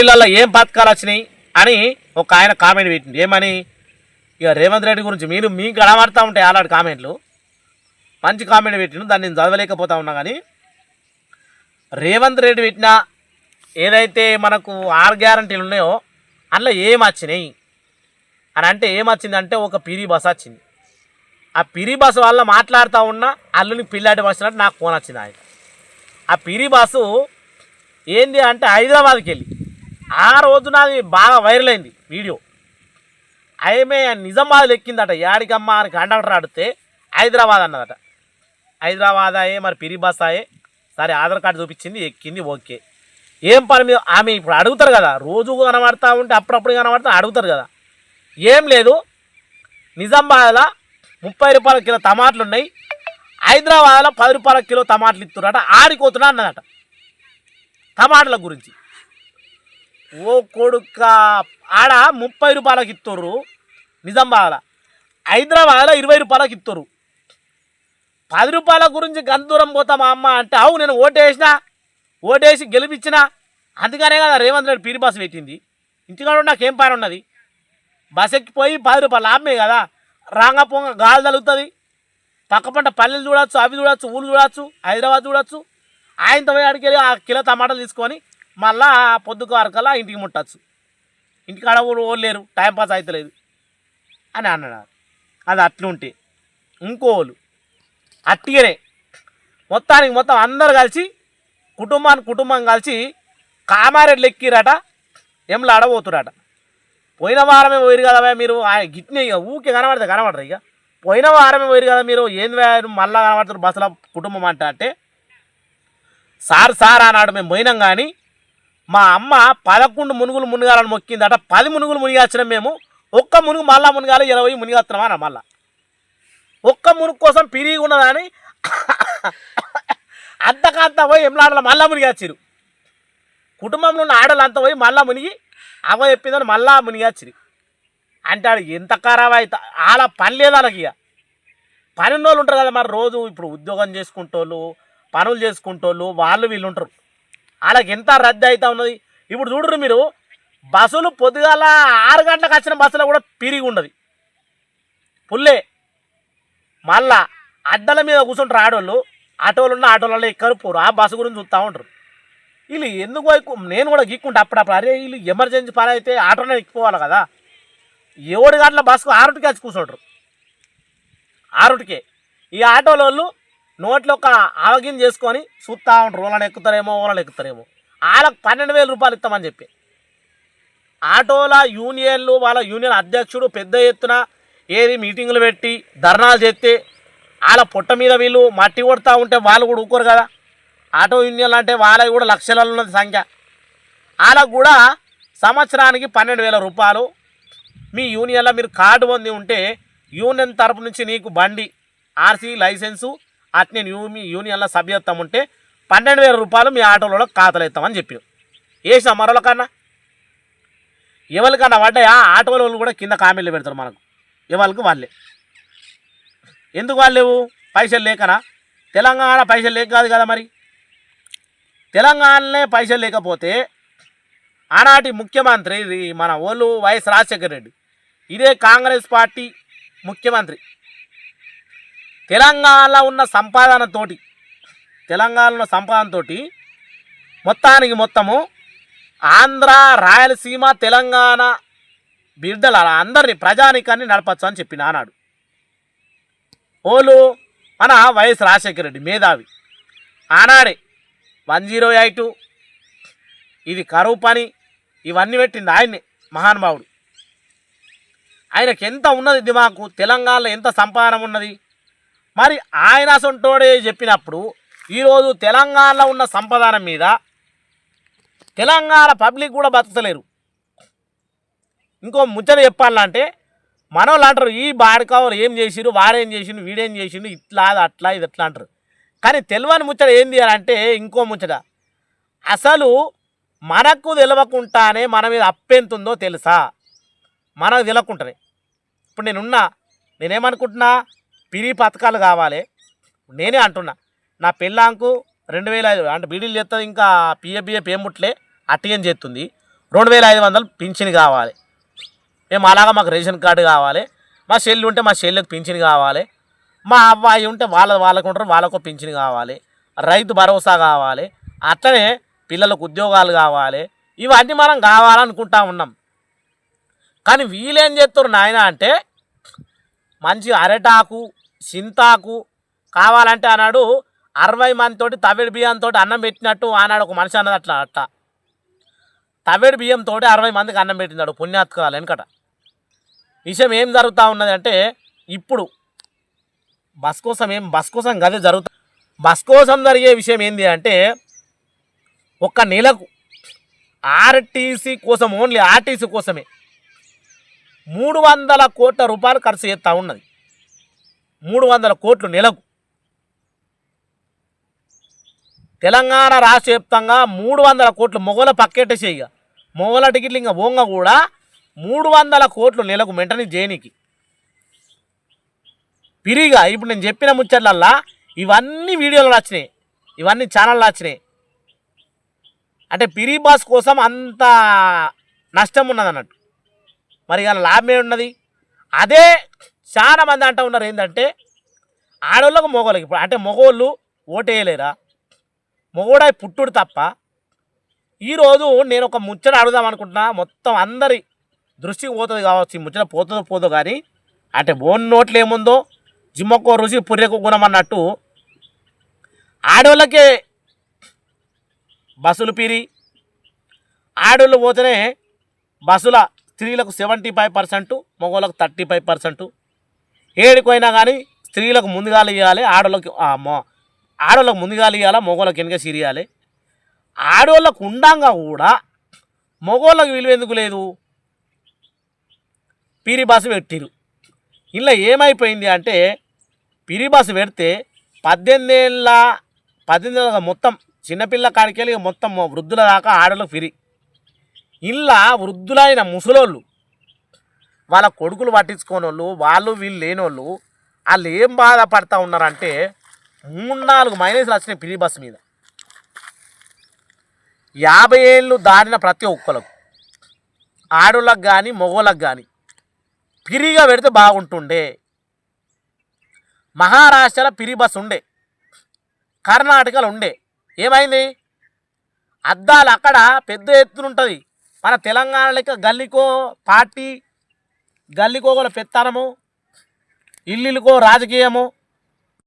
ఇళ్ళల్లో ఏం పథకాలు వచ్చినాయి అని ఒక ఆయన కామెంట్ పెట్టింది ఏమని? ఇక రేవంత్ రెడ్డి గురించి మీరు మీకు కనబడతా ఉంటాయి అలాంటి కామెంట్లు. మంచి కామెంట్ పెట్టిండు. దాన్ని నేను చదవలేకపోతా ఉన్నా కానీ రేవంత్ రెడ్డి పెట్టిన ఏదైతే మనకు ఆరు గ్యారంటీలు ఉన్నాయో అందులో ఏం వచ్చినాయి? అని అంటే ఏమొచ్చిందంటే ఒక పిరి బస్ వచ్చింది. ఆ పిరి బస్సు వల్ల మాట్లాడుతూ ఉన్నా అల్లుని పిల్లాడి వచ్చినట్టు నాకు ఫోన్ వచ్చింది ఆయన. ఆ పిరి బస్సు ఏంది అంటే హైదరాబాద్కి వెళ్ళి. ఆ రోజున అది బాగా వైరల్ అయింది వీడియో. ఆమె నిజామాబాద్ ఎక్కిందట. యాడికమ్మ అని కండక్టర్ ఆడితే హైదరాబాద్ అన్నదట. హైదరాబాద్ అయ్యే మరి పిరి బస్ అయ్యే సరే ఆధార్ కార్డు చూపించింది ఎక్కింది ఓకే. ఏం పని మీద ఆమె ఇప్పుడు అడుగుతారు కదా రోజు కనబడతా ఉంటే అప్పుడప్పుడు కనబడతా అడుగుతారు కదా. ఏం లేదు. నిజామాబాద్లో ముప్పై రూపాయల కిలో టమాటలు ఉన్నాయి. హైదరాబాద్లో పది రూపాయల కిలో టమాటలు ఇస్తున్నారట ఆడిపోతున్నా అన్నదట. టమాటల గురించి. ఓ కొడుక. ఆడ ముప్పై రూపాయలకి ఇస్తారు నిజామాబాద్లో హైదరాబాద్లో ఇరవై రూపాయలకి ఇస్తారు పది రూపాయల గురించి గంత దూరం పోతా మా అమ్మ అంటే అవు నేను ఓటేసిన ఓటేసి గెలిపించిన. అందుకనే కదా రేవంత్ రెడ్డి పీరి బస్సు పెట్టింది. ఇంటికాడ నాకేం పని ఉన్నది? బస్ ఎక్కిపోయి పది రూపాయలు లాభమే కదా. రాంగ పొంగ గాలి తలుగుతుంది పక్క పంట పల్లెలు చూడొచ్చు అవి చూడొచ్చు ఊళ్ళు చూడొచ్చు హైదరాబాద్ చూడొచ్చు. ఆయనతో పోయి అడిగి ఆ కిలో టమాటాలు తీసుకొని మళ్ళా పొద్దుకు వరకల్లా ఇంటికి ముట్టచ్చు. ఇంటికాడ ఊరు ఓలేరు టైం పాస్ అవుతలేదు అని అన్నాడు. అది అట్లుంటే ఇంకోళ్ళు అట్టిగనే మొత్తానికి మొత్తం అందరు కలిసి కుటుంబానికి కుటుంబం కలిసి కామారెడ్డి ఎక్కిరట ఎంలు ఆడబోతురట పోయిన వారమే పోయిరు కదా మీరు గిట్నే ఇక ఊకే కనబడితే కనబడరు ఇక పోయిన వారమే పోయిరు కదా మీరు ఏంది భయ్యా మళ్ళా కనబడతారు బస్సుల కుటుంబం అంట అంటే సార్ సార్ అన్నాడు మేము పోయినాం కానీ మా అమ్మ పదకొండు మునుగులు మునగాలని మొక్కిందట. పది మునుగులు మునిగాచ్చినాం మేము. ఒక్క మునుగు మళ్ళా మునగాలి ఇరవై మునిగేస్తున్నాం అన్న మళ్ళా. ఒక్క మునుగు కోసం పిరిగి ఉన్నదని. అంతకంత పోయి ఎమ్లాడలు మళ్ళా మునిగాచ్చిరు. కుటుంబంలో ఉన్న ఆడలు అంతా పోయి మళ్ళా మునిగి అవ చెప్పిందని మళ్ళా మునిగాచ్చిరు. అంటే ఎంత ఖరాబ్ అవుతా ఆడ పని లేదు వాళ్ళకి ఇక పని ఉంటారు కదా మరి రోజు ఇప్పుడు ఉద్యోగం చేసుకుంటోళ్ళు పనులు చేసుకుంటోళ్ళు వాళ్ళు వీళ్ళు ఉంటారు. వాళ్ళకి ఎంత రద్దు అవుతా ఉన్నది? ఇప్పుడు చూడరు మీరు బస్సులు పొద్దుగాల ఆరు గంటలకు వచ్చిన బస్సులో కూడా పిరిగి ఉండదు. పుల్లే. మళ్ళా అడ్డల మీద కూర్చుంటారు ఆడోళ్ళు ఆటోలు ఉన్న ఆటోలలో ఎక్కరు పోరు ఆ బస్సు గురించి చూస్తూ ఉంటారు వీళ్ళు ఎందుకు నేను కూడా గీక్కుంటా అప్పుడప్పుడు. అరే వీళ్ళు ఎమర్జెన్సీ పని అయితే ఆటోనే ఎక్కిపోవాలి కదా. ఏడు గంటల బస్సుకు ఆరుటికి వచ్చి కూర్చుంటారు. ఆరుటికే ఈ ఆటోల వాళ్ళు నోట్లో ఒక ఆవగిం చేసుకొని చూస్తూ ఉంటారు వాళ్ళని ఎక్కుతారేమో వాళ్ళని ఎక్కుతారేమో. వాళ్ళకి పన్నెండు వేల రూపాయలు ఇస్తామని చెప్పి. ఆటోల యూనియన్లు వాళ్ళ యూనియన్ అధ్యక్షుడు పెద్ద ఎత్తున ఏది మీటింగులు పెట్టి ధర్నాలు చేస్తే వాళ్ళ పొట్ట మీద వీళ్ళు మట్టి కొడతా ఉంటే వాళ్ళు కూడా ఊరుకోరు కదా. ఆటో యూనియన్లు అంటే వాళ్ళకి కూడా లక్షలలో ఉన్నది సంఖ్య. వాళ్ళకు కూడా సంవత్సరానికి పన్నెండు వేల రూపాయలు. మీ యూనియన్లో మీరు కార్డు పొంది ఉంటే యూనియన్ తరపు నుంచి నీకు బండి ఆర్సీ లైసెన్సు అట్నే మీ యూనియన్లో సభ్యత్వం ఉంటే పన్నెండు వేల రూపాయలు మీ ఆటోలలో ఖాతాలు ఇస్తామని చెప్పారు. వేసిన మరొల కన్నా? ఎవరికన్నా పడ్డాయా? ఆటో వాళ్ళు కూడా కింద కామెంట్లు పెడతారు మనకు. ఎవరికి వాళ్ళే. ఎందుకు వాళ్ళు లేవు పైసలు లేకనా? తెలంగాణ పైసలు లేక కాదు కదా మరి? తెలంగాణలో పైసలు లేకపోతే ఆనాటి ముఖ్యమంత్రి ఇది మన ఓళ్ళు వైఎస్ రాజశేఖర రెడ్డి ఇదే కాంగ్రెస్ పార్టీ ముఖ్యమంత్రి. తెలంగాణలో ఉన్న సంపాదనతోటి తెలంగాణలో ఉన్న సంపాదనతోటి మొత్తానికి మొత్తము ఆంధ్ర రాయలసీమ తెలంగాణ బిడ్డల అందరినీ ప్రజానికాన్ని నడపచ్చు అని చెప్పిన ఆనాడు. ఓలు మన వైఎస్ రాజశేఖర రెడ్డి మేధావి. ఆనాడే వన్ జీరో ఎయిట్ ఇది కరువు పని ఇవన్నీ పెట్టింది ఆయన్ని మహానుభావుడు. ఆయనకి ఎంత ఉన్నది దిమాకు తెలంగాణలో ఎంత సంపాదన ఉన్నది? మరి ఆయన సొంటోడే చెప్పినప్పుడు ఈరోజు తెలంగాణలో ఉన్న సంపాదన మీద తెలంగాణ పబ్లిక్ కూడా బతకలేరు ఇంకో ముచ్చట చెప్పాలంటే మనోళ్ళు అంటారు ఈ బాడకావరు ఏం చేసిరు వారేం చేసిండు వీడేం చేసిండు ఇట్లా అట్లా ఇది ఎట్లా అంటారు. కానీ తెలియని ముచ్చట ఏంది అని అంటే ఇంకో ముచ్చట. అసలు మనకు తెలవకుండానే మన మీద అప్పెంతుందో తెలుసా? మనకు తెలకుంటుంది ఇప్పుడు నేనున్నా నేనేమనుకుంటున్నా? పిరి పథకాలు కావాలి. నేనే అంటున్నా. నా పెళ్ళాంకు రెండు వేల ఐదు అంటే బీడీలు చేస్తుంది ఇంకా పిఎఫ్ పేముట్లే ఏం చేస్తుంది రెండు వేల ఐదు వందలు పింఛన్ కావాలి. మేము అలాగా మాకు రేషన్ కార్డు కావాలి. మా చెల్లి ఉంటే మా చెల్లికి పింఛన్ కావాలి. మా అబ్బాయి ఉంటే వాళ్ళ వాళ్ళకు ఉంటారు వాళ్ళకు పింఛన్ కావాలి. రైతు భరోసా కావాలి. అట్లనే పిల్లలకు ఉద్యోగాలు కావాలి. ఇవన్నీ మనం కావాలనుకుంటా ఉన్నాం. కానీ వీళ్ళేం చేస్తారు నాయన అంటే మంచి అరటాకు సింతాకు కావాలంటే అన్నాడు అరవై మందితోటి తవిడి బియ్యంతో అన్నం పెట్టినట్టు ఆనాడు ఒక మనిషి అన్నది అట్లా అట్లా. తవిడి బియ్యంతో అరవై మందికి అన్నం పెట్టినాడు పుణ్యాత్కాలు వెనకట. విషయం ఏం జరుగుతూ ఉన్నది అంటే ఇప్పుడు బస్ కోసం ఏం బస్ కోసం గదే జరుగుతా. బస్ కోసం జరిగే విషయం ఏంటి అంటే ఒక్క నెలకు ఆర్టీసీ కోసం ఓన్లీ ఆర్టీసీ కోసమే మూడు వందల కోట్ల రూపాయలు ఖర్చు చేస్తూ ఉన్నది. మూడు వందల కోట్లు నెలకు తెలంగాణ రాష్ట్ర వ్యాప్తంగా మూడు వందల కోట్లు మొగల పక్కెట్ట చేయ. మొగల టికెట్లు ఇంకా ఓంగ కూడా మూడు వందల కోట్లు నెలకు వెంటనే జైనికి పిరిగా ఇప్పుడు నేను చెప్పిన ముచ్చట్లల్లా ఇవన్నీ వీడియోలు వచ్చినాయి. ఇవన్నీ ఛానళ్ళు వచ్చినాయి. అంటే పిరి బాస్ కోసం అంత నష్టం ఉన్నది అన్నట్టు మరి ఇక లాభం ఉన్నది అదే చాలా మంది అంటూ ఉన్నారు ఏంటంటే ఆడవాళ్ళకు మగవాళ్ళకి ఇప్పుడు అంటే మగవాళ్ళు ఓటేయలేరా? మగోడాయి పుట్టుడు తప్ప. ఈరోజు నేను ఒక ముచ్చట అడుగుదాం అనుకుంటున్నా. మొత్తం అందరి దృష్టికి పోతుంది కావచ్చు ఈ ముచ్చట పోతుందో పోదో కానీ అంటే బోన్ నోట్లు ఏముందో జిమ్మకో రుచి పుర్రెకు గుణం అన్నట్టు ఆడవాళ్ళకే బస్సులు పిరి ఆడవాళ్ళు పోతేనే బస్సుల స్త్రీలకు సెవెంటీ ఫైవ్ పర్సెంట్ మగవాళ్ళకు థర్టీ ఫైవ్ పర్సెంట్ ఏడిపోయినా కానీ స్త్రీలకు ముందుగాలు ఇవ్వాలి ఆడవాళ్ళకి ఆడవాళ్ళకు ముందుగాలు ఇవ్వాలి మగవాళ్ళకి వెనుక సిరియాలి ఆడవాళ్ళకు ఉండంగా కూడా మగవాళ్ళకి విలువ ఎందుకు లేదు? పీరి బస్సు పెట్టిరు. ఇలా ఏమైపోయింది అంటే పిరి పెడితే పద్దెనిమిది ఏళ్ళ పద్దెనిమిది ఏళ్ళ మొత్తం చిన్నపిల్ల కాడికి వెళ్ళి మొత్తం వృద్ధుల దాకా ఆడలు ఫిరి. ఇలా వృద్ధులైన ముసలోళ్ళు వాళ్ళ కొడుకులు పట్టించుకోనోళ్ళు వాళ్ళు వాళ్ళు వీళ్ళు లేనోళ్ళు వాళ్ళు ఏం బాధపడతా ఉన్నారంటే మూడు నాలుగు మైనస్లు వచ్చినాయి పిరి బస్సు మీద. యాభై ఏళ్ళు దాటిన ప్రతి ఒక్కరికి ఆడోళ్ళకి కానీ మగోళ్ళకి కానీ పిరిగా పెడితే బాగుంటుండే. మహారాష్ట్రలో పిరి బస్ ఉండే కర్ణాటకలో ఉండే. ఏమైంది? అద్దాలు అక్కడ పెద్ద ఎత్తున ఉంటుంది. మన తెలంగాణ లెక్క గల్లికో పార్టీ గల్లికోగల పెత్తనము ఇల్లుకో రాజకీయము